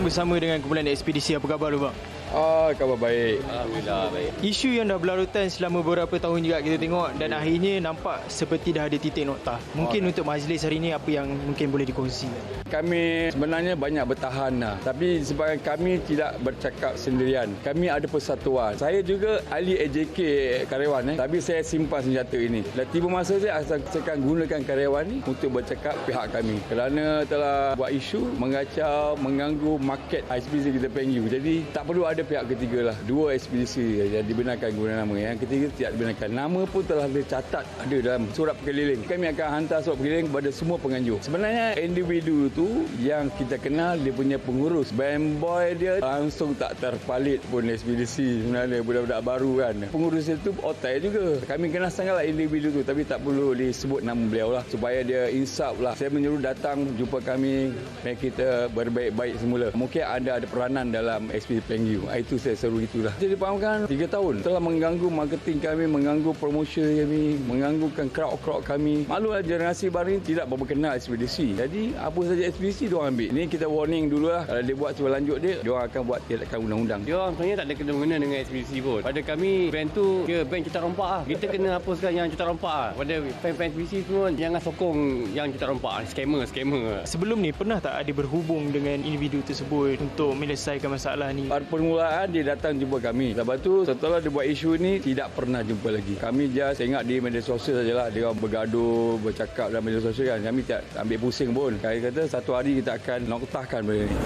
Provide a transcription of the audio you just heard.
bersama dengan kumpulan ekspedisi. Apa khabar lu bang? Ah, khabar baik. Alhamdulillah baik. Isu yang dah berlarutan selama beberapa tahun juga kita tengok dan akhirnya nampak seperti dah ada titik noktah. Mungkin untuk majlis hari ini apa yang mungkin boleh dikongsi? Kami sebenarnya banyak bertahan lah. Tapi sebab kami tidak bercakap sendirian. Kami ada persatuan. Saya juga ahli AJK karyawan eh. Tapi saya simpan senjata ini. Dan tiba masa saya saya akan gunakan karyawan ni untuk bercakap pihak kami. Kerana telah buat isu mengacau, mengganggu market ekspedisi kita PNU. Jadi tak perlu ada pihak ketiga lah. Dua ekspedisi yang dibenarkan guna nama. Yang ketiga tidak dibenarkan. Nama pun telah dicatat ada dalam surat perkeliling. Kami akan hantar surat perkeliling kepada semua penganjur. Sebenarnya individu tu yang kita kenal dia punya pengurus. Band boy dia langsung tak terpalit pun ekspedisi sebenarnya budak-budak baru kan. Pengurus itu otai juga. Kami kenal sangatlah individu tu tapi tak perlu disebut nama beliau lah supaya dia insaf lah. Saya menyuruh datang jumpa kami dan kita berbaik-baik semula. Mungkin ada ada peranan dalam ekspedisi PNU. Itu saya seru itulah. Jadi fahamkan 3 tahun telah mengganggu marketing kami, mengganggu promotion kami, mengganggukan crowd-crowd kami. Malulah generasi baru ini tidak berapa kenal ekspedisi. Jadi apa saja ekspedisi dia orang ambil. Ini kita warning dulu lah. Kalau dia buat cuba lanjut dia, dia orang akan buat tindakan undang-undang. Dia orang sebenarnya tak ada kena mengena dengan ekspedisi pun. Pada kami, band tu kira band kita rompak lah. Kita kena hapuskan yang kita rompak lah. Pada fan-fan ekspedisi semua, jangan sokong yang kita rompak lah. Scammer, scammer. Sebelum ni pernah tak ada berhubung dengan individu tersebut untuk menyelesaikan masalah ni? Pada permulaan dia datang jumpa kami. Lepas tu setelah dia buat isu ni tidak pernah jumpa lagi. Kami just tengok di media sosial sajalah dia orang bergaduh, bercakap dalam media sosial kan. Kami tak ambil pusing pun. Kami kata satu hari kita akan noktahkan benda ni.